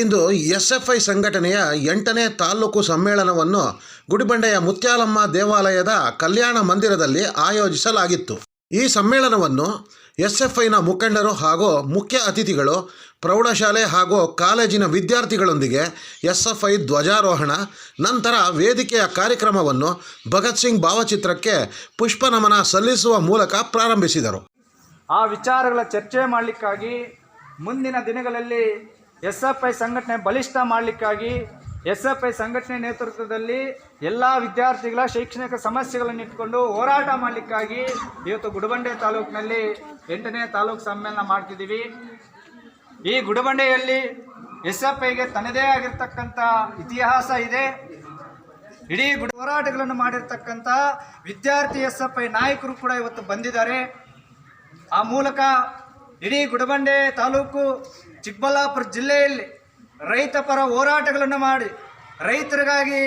Into S F I ಸಂಘಟನೆಯ ಎಂಟನೇ ತಾಲೂಕು ಸಮ್ಮೇಳನವನ್ನು ಗುಡಿಬಂಡೆಯ ಮುತ್ಯಾಲಮ್ಮ ದೇವಾಲಯದ ಕಲ್ಯಾಣ ಮಂದಿರದಲ್ಲಿ ಆಯೋಜಿಸಲಾಗಿತ್ತು. ಈ ಸಮ್ಮೇಳನವನ್ನು ಎಸ್ ಎಫ್ ಐನ ಮುಖಂಡರು ಹಾಗೂ ಮುಖ್ಯ ಅತಿಥಿಗಳು, ಪ್ರೌಢಶಾಲೆ ಹಾಗೂ ಕಾಲೇಜಿನ ವಿದ್ಯಾರ್ಥಿಗಳೊಂದಿಗೆ ಎಸ್ ಎಫ್ ಐ ಧ್ವಜಾರೋಹಣ, ನಂತರ ವೇದಿಕೆಯ ಕಾರ್ಯಕ್ರಮವನ್ನು ಭಗತ್ ಸಿಂಗ್ ಭಾವಚಿತ್ರಕ್ಕೆ ಪುಷ್ಪನಮನ ಸಲ್ಲಿಸುವ ಮೂಲಕ ಪ್ರಾರಂಭಿಸಿದರು. ಆ ವಿಚಾರಗಳ ಚರ್ಚೆ ಮಾಡಲಿಕ್ಕಾಗಿ ಮುಂದಿನ ದಿನಗಳಲ್ಲಿ ಎಸ್ ಎಫ್ ಐ ಸಂಘಟನೆ ಬಲಿಷ್ಠ ಮಾಡಲಿಕ್ಕಾಗಿ ಎಸ್ ಎಫ್ ಐ ಸಂಘಟನೆ ನೇತೃತ್ವದಲ್ಲಿ ಎಲ್ಲ ವಿದ್ಯಾರ್ಥಿಗಳ ಶೈಕ್ಷಣಿಕ ಸಮಸ್ಯೆಗಳನ್ನು ಇಟ್ಟುಕೊಂಡು ಹೋರಾಟ ಮಾಡಲಿಕ್ಕಾಗಿ ಇವತ್ತು ಗುಡಬಂಡೆ ತಾಲೂಕಿನಲ್ಲಿ ಎಂಟನೇ ತಾಲೂಕು ಸಮ್ಮೇಳನ ಮಾಡ್ತಿದ್ದೀವಿ. ಈ ಗುಡಬಂಡೆಯಲ್ಲಿ ಎಸ್ ಎಫ್ ಐಗೆ ತನ್ನದೇ ಆಗಿರ್ತಕ್ಕಂಥ ಇತಿಹಾಸ ಇದೆ. ಇಡೀ ಗುಡ ಹೋರಾಟಗಳನ್ನು ಮಾಡಿರ್ತಕ್ಕಂಥ ವಿದ್ಯಾರ್ಥಿ ಎಸ್ ಎಫ್ ಐ ನಾಯಕರು ಕೂಡ ಇವತ್ತು ಬಂದಿದ್ದಾರೆ. ಆ ಮೂಲಕ ಇಡೀ ಗುಡಬಂಡೆ ತಾಲೂಕು ಚಿಕ್ಕಬಳ್ಳಾಪುರ ಜಿಲ್ಲೆಯಲ್ಲಿ ರೈತ ಪರ ಹೋರಾಟಗಳನ್ನು ಮಾಡಿ ರೈತರಿಗಾಗಿ.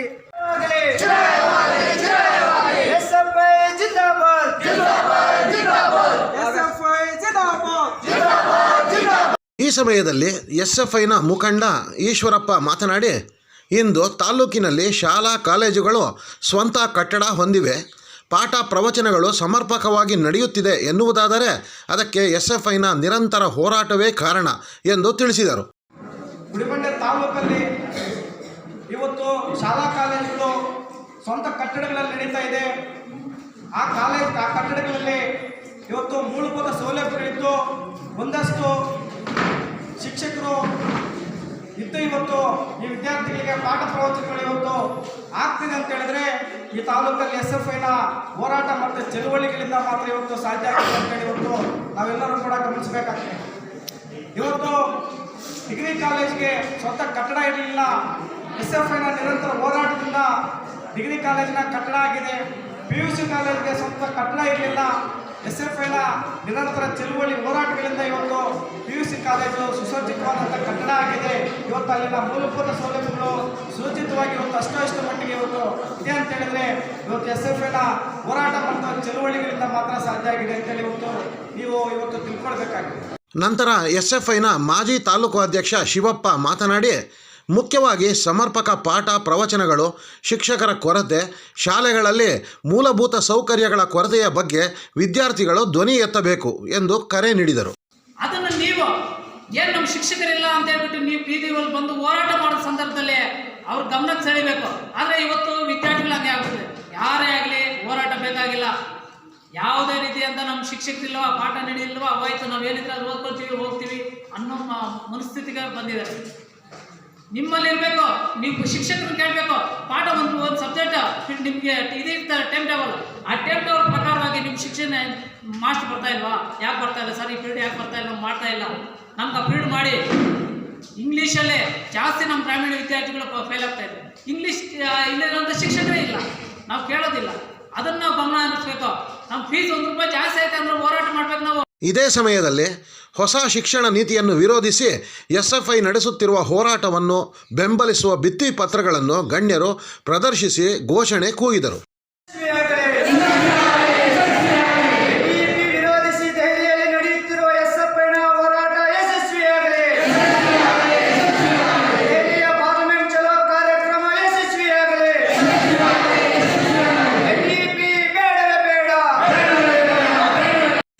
ಈ ಸಮಯದಲ್ಲಿ ಎಸ್ ಎಫ್ ಐನ ಮುಖಂಡ ಈಶ್ವರಪ್ಪ ಮಾತನಾಡಿ, ಇಂದು ತಾಲೂಕಿನಲ್ಲಿ ಶಾಲಾ ಕಾಲೇಜುಗಳು ಸ್ವಂತ ಕಟ್ಟಡ ಹೊಂದಿವೆ ಪಾಠ ಪ್ರವಚನಗಳು ಸಮರ್ಪಕವಾಗಿ ನಡೆಯುತ್ತಿದೆ ಎನ್ನುವುದಾದರೆ ಅದಕ್ಕೆ ಎಸ್ ಎಫ್ ಐನ ನಿರಂತರ ಹೋರಾಟವೇ ಕಾರಣ ಎಂದು ತಿಳಿಸಿದರು. ಗುಡಿಬಂಡೆ ತಾಲೂಕಲ್ಲಿ ಇವತ್ತು ಶಾಲಾ ಕಾಲೇಜುಗಳು ಸ್ವಂತ ಕಟ್ಟಡಗಳಲ್ಲಿ ನಡೀತಾ ಇದೆ. ಆ ಕಾಲೇಜ್, ಆ ಕಟ್ಟಡಗಳಲ್ಲಿ ಇವತ್ತು ಮೂಲಭೂತ ಸೌಲಭ್ಯಗಳಿದ್ದು ಒಂದಷ್ಟು ಶಿಕ್ಷಕರು ಇದ್ದು ಇವತ್ತು ಈ ವಿದ್ಯಾರ್ಥಿಗಳಿಗೆ ಪಾಠ ಪ್ರವಚನಗಳು ಇವತ್ತು ಆಗ್ತಿದೆ ಅಂತ ಹೇಳಿದ್ರೆ ಈ ತಾಲೂಕಲ್ಲಿ ಎಸ್ ಎಫ್ ಐನ ಹೋರಾಟ ಮತ್ತು ಚಳುವಳಿಗಳಿಂದ ಮಾತ್ರ ಇವತ್ತು ಸಾಧ್ಯ ಆಗಿದೆ ಅಂತೇಳಿ ಇವತ್ತು ನಾವೆಲ್ಲರೂ ಕೂಡ ಗಮನಿಸಬೇಕಾಗ್ತದೆ. ಇವತ್ತು ಡಿಗ್ರಿ ಕಾಲೇಜ್ಗೆ ಸ್ವಂತ ಕಟ್ಟಡ ಇರಲಿಲ್ಲ. ಎಸ್ ಎಫ್ ಐನ ನಿರಂತರ ಹೋರಾಟದಿಂದ ಡಿಗ್ರಿ ಕಾಲೇಜಿನ ಕಟ್ಟಡ ಆಗಿದೆ. ಪಿ ಯು ಸಿ ಕಾಲೇಜ್ಗೆ ಸ್ವಂತ ಕಟ್ಟಡ ಇರಲಿಲ್ಲ. ಎಸ್ ಎಫ್ ನಿರಂತರ ಚಳುವಳಿ ಹೋರಾಟಗಳಿಂದ ಇವತ್ತು ಪಿ ಯು ಸಿ ಕಾಲೇಜು ಸುಸಜ್ಜಿತವಾದಂಥ ಕಟ್ಟಡ ಆಗಿದೆ. ಇವತ್ತು ಅಲ್ಲಿನ ಮೂಲಭೂತ ಸೌಲಭ್ಯಗಳು ಸುರಕ್ಷಿತವಾಗಿ ಇವತ್ತು ಅಷ್ಟೋ ಮಟ್ಟಿಗೆ ಇವತ್ತು ಇದೆ ಅಂತ ಹೇಳಿದ್ರೆ ಇವತ್ತು ಎಸ್ ಎಫ್ ಐನ ಹೋರಾಟ ಮತ್ತು ಚಳುವಳಿಗಳಿಂದ ಮಾತ್ರ ಸಾಧ್ಯ ಆಗಿದೆ ಅಂತೇಳಿ ಇವತ್ತು ನೀವು ಇವತ್ತು ತಿಳ್ಕೊಳ್ಬೇಕಾಗಿದೆ. ನಂತರ ಎಸ್ ಎಫ್ ಐನ ಮಾಜಿ ತಾಲೂಕು ಅಧ್ಯಕ್ಷ ಶಿವಪ್ಪ ಮಾತನಾಡಿ ಮುಖ್ಯವಾಗಿ ಸಮರ್ಪಕ ಪಾಠ ಪ್ರವಚನಗಳು, ಶಿಕ್ಷಕರ ಕೊರತೆ, ಶಾಲೆಗಳಲ್ಲಿ ಮೂಲಭೂತ ಸೌಕರ್ಯಗಳ ಕೊರತೆಯ ಬಗ್ಗೆ ವಿದ್ಯಾರ್ಥಿಗಳು ಧ್ವನಿ ಎತ್ತಬೇಕು ಎಂದು ಕರೆ ನೀಡಿದರು. ಅದನ್ನು ನೀವು, ಏನು ನಮ್ಮ ಶಿಕ್ಷಕರಿಲ್ಲ ಅಂತ ಹೇಳ್ಬಿಟ್ಟು ನೀವು ಬೀದಿಗಳಲ್ಲಿ ಬಂದು ಹೋರಾಟ ಮಾಡೋ ಸಂದರ್ಭದಲ್ಲಿ ಅವ್ರ ಗಮನಕ್ಕೆ ಸೆಳಿಬೇಕು. ಆದರೆ ಇವತ್ತು ವಿದ್ಯಾರ್ಥಿಗಳು ಹಂಗೆ ಆಗುತ್ತೆ ಯಾರೇ ಆಗಲಿ ಹೋರಾಟ ಬೇಕಾಗಿಲ್ಲ. ಯಾವುದೇ ರೀತಿಯಂತ ನಮ್ಮ ಶಿಕ್ಷಕರಿಲ್ವ ಪಾಠ ನಡೆಯಿಲ್ವ ಹೋಯ್ತು, ನಾವು ಏನಿದ್ರೆ ಓದ್ಕೊಳ್ತೀವಿ ಹೋಗ್ತೀವಿ ಅನ್ನೋ ಮನಸ್ಥಿತಿಗೆ ಬಂದಿದ್ದಾರೆ. ನಿಮ್ಮಲ್ಲಿ ಇರಬೇಕು ನೀವು ಶಿಕ್ಷಕರು ಕೇಳಬೇಕು, ಪಾಠ ಒಂದು ಒಂದು ಸಬ್ಜೆಕ್ಟ್ ನಿಮಗೆ ಇದು ಇರ್ತಾರೆ ಟೈಮ್ ಟೇಬಲ್ ಆ ಟೈಮ್ ಟೇಬಲ್ ಪ್ರಕಾರವಾಗಿ ನಿಮ್ಮ ಶಿಕ್ಷಣ ಮಾಸ್ಟರ್ ಬರ್ತಾ ಇಲ್ವಾ? ಯಾಕೆ ಬರ್ತಾ ಇಲ್ಲ? ಸರ್, ಈ ಪೀರಿಯಡ್ ಯಾಕೆ ಬರ್ತಾ ಇಲ್ಲ? ಮಾಡ್ತಾ ಇಲ್ಲ. ನಮ್ಗೆ ಆ ಪೀರಿಯಡ್ ಮಾಡಿ. ಇಂಗ್ಲೀಷಲ್ಲೇ ಜಾಸ್ತಿ ನಮ್ಮ ಗ್ರಾಮೀಣ ವಿದ್ಯಾರ್ಥಿಗಳು ಫೇಲ್ ಆಗ್ತಾ ಇದೆ ಇಂಗ್ಲೀಷ್ ಇಲ್ಲಿರೋಂಥ ಶಿಕ್ಷಕರೇ ಇಲ್ಲ. ನಾವು ಕೇಳೋದಿಲ್ಲ. ಅದನ್ನು ನಾವು ಗಮನ ಹರಿಸ್ಬೇಕು. ನಮ್ಮ ಫೀಸ್ ಒಂದು ರೂಪಾಯಿ ಜಾಸ್ತಿ ಆಯ್ತು ಅಂದ್ರೆ ಹೋರಾಟ ಮಾಡ್ಬೇಕು ನಾವು. ಇದೇ ಸಮಯದಲ್ಲಿ ಹೊಸ ಶಿಕ್ಷಣ ನೀತಿಯನ್ನು ವಿರೋಧಿಸಿ ಎಸ್ ಎಫ್ ಐ ನಡೆಸುತ್ತಿರುವ ಹೋರಾಟವನ್ನು ಬೆಂಬಲಿಸುವ ಭಿತ್ತಿ ಪತ್ರಗಳನ್ನು ಗಣ್ಯರು ಪ್ರದರ್ಶಿಸಿ ಘೋಷಣೆ ಕೂಗಿದರು.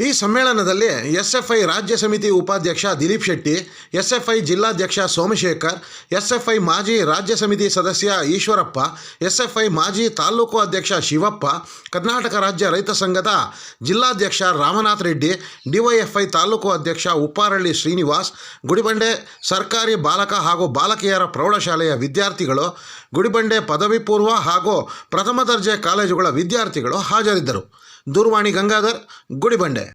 ಈ ಸಮ್ಮೇಳನದಲ್ಲಿ ಎಸ್ ಎಫ್ ಐ ರಾಜ್ಯ ಸಮಿತಿ ಉಪಾಧ್ಯಕ್ಷ Dilip Shetty S F I ಜಿಲ್ಲಾಧ್ಯಕ್ಷ ಸೋಮಶೇಖರ್ ಎಸ್ ಎಫ್ ಐ ಮಾಜಿ ರಾಜ್ಯ ಸಮಿತಿ ಸದಸ್ಯ ಈಶ್ವರಪ್ಪ ಎಸ್ ಎಫ್ ಐ ಮಾಜಿ ತಾಲೂಕು ಅಧ್ಯಕ್ಷ ಶಿವಪ್ಪ, ಕರ್ನಾಟಕ ರಾಜ್ಯ ರೈತ ಸಂಘದ ಜಿಲ್ಲಾಧ್ಯಕ್ಷ ರಾಮನಾಥ್ ರೆಡ್ಡಿ, ಡಿವೈಎಫ್ಐ ತಾಲೂಕು ಅಧ್ಯಕ್ಷ ಉಪ್ಪಾರಳ್ಳಿ ಶ್ರೀನಿವಾಸ್, ಗುಡಿಬಂಡೆ ಸರ್ಕಾರಿ ಬಾಲಕ ಹಾಗೂ ಬಾಲಕಿಯರ ಪ್ರೌಢಶಾಲೆಯ ವಿದ್ಯಾರ್ಥಿಗಳು, ಗುಡಿಬಂಡೆ ಪದವಿ ಪೂರ್ವ ಹಾಗೂ ಪ್ರಥಮ ದರ್ಜೆ ಕಾಲೇಜುಗಳ ವಿದ್ಯಾರ್ಥಿಗಳು ಹಾಜರಿದ್ದರು. दूरवाणी गंगाधर गुढीबंडे।